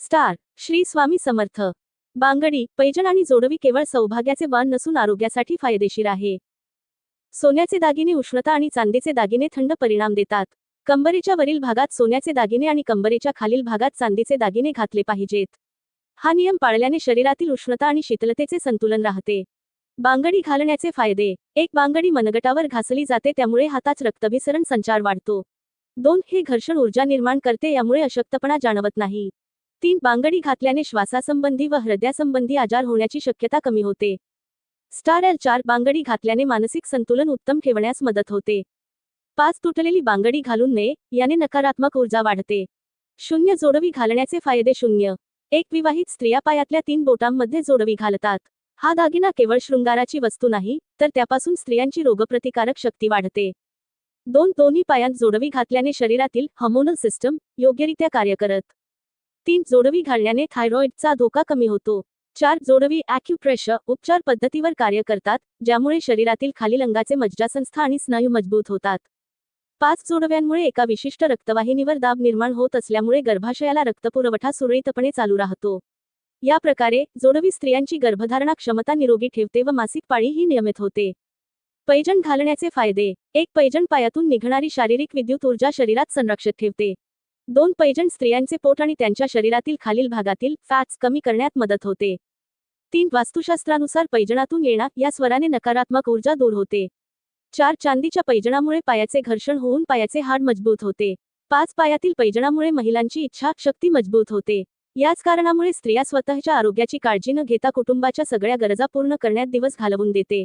Star Shri Swami Samarth. बांगडी पैजण आणि जोडवी केवळ सौभाग्याचे वाण नसून आरोग्यासाठी फायदेशीर आहे. सोन्याचे दागिने उष्णता आणि चांदीचे दागिने थंड परिणाम देतात. कंबरेच्या वरील भागात सोन्याचे दागिने आणि कंबरेच्या खालील भागात चांदीचे दागिने घातले पाहिजेत. हा नियम पाळल्याने शरीरातील उष्णता आणि शीतलतेचे संतुलन राहते. बांगडी घालण्याचे फायदे. एक बांगडी मनगटावर घासली जाते त्यामुळे हाताच रक्तभिसरण संचार वाढतो. दोन हे घर्षण ऊर्जा निर्माण करते यामुळे अशक्तपणा जाणवत नाही. तीन बांगडी घातल्याने श्वासासंबंधी व हृदयासंबंधी आजार होण्याची शक्यता कमी होते. स्टार एल चार बांगडी घातल्याने मानसिक संतुलन उत्तम ठेवण्यास मदत होते. पाच तुटलेली बांगडी घालून नये याने नकारात्मक ऊर्जा वाढते. शून्य जोडवी घालण्याचे फायदे शून्य. एक विवाहित स्त्रिया पायातल्या तीन बोटांमध्ये जोडवी घालतात. हा दागिना केवळ शृंगाराची वस्तू नाही तर त्यापासून स्त्रियांची रोगप्रतिकारक शक्ती वाढते. दोन दोन्ही पायांत जोडवी घातल्याने शरीरातील हॉर्मोनल सिस्टम योग्यरित्या कार्य करत. तीन जोडवी घालण्याने थायरॉइडचा धोका कमी होतो. चार जोडवी ॲक्युप्रेशर उपचार पद्धतीवर कार्य करतात ज्यामुळे शरीरातील खालील अंगाचे मज्जासंस्था आणि स्नायू मजबूत होतात. पाच जोडव्यांमुळे एका विशिष्ट रक्तवाहिनीवर दाब निर्माण होत असल्यामुळे गर्भाशयाला रक्तपुरवठा सुरळीतपणे चालू राहतो. या प्रकारे जोडवी स्त्रियांची गर्भधारणा क्षमता निरोगी ठेवते व मासिक पाळीही नियमित होते. पैजण घालण्याचे फायदे. एक पैजण पायातून निघणारी शारीरिक विद्युत ऊर्जा शरीरात संरक्षित ठेवते. दोन पैजण स्त्रियांचे पोट आणि त्यांच्या शरीरातील खालील भागातील फॅट्स कमी करण्यात मदत होते. तीन वास्तुशास्त्रानुसार पैजणातून येणार या स्वराने नकारात्मक ऊर्जा दूर होते. चार चांदीच्या पैजणामुळे पायाचे घर्षण होऊन पायाचे हाड मजबूत होते. पाच पायातील पैजणामुळे महिलांची इच्छा शक्ती मजबूत होते. याच कारणामुळे स्त्रिया स्वतःच्या आरोग्याची काळजी न घेता कुटुंबाच्या सगळ्या गरजा पूर्ण करण्यात दिवस घालवून देते.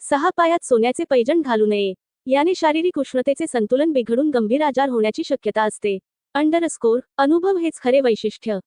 सहा पायात सोन्याचे पैजण घालू नये. याने शारीरिक उष्णतेचे संतुलन बिघडून गंभीर आजार होण्याची शक्यता असते. अंडरस्कोर अनुभव हेच खरे वैशिष्ट्य.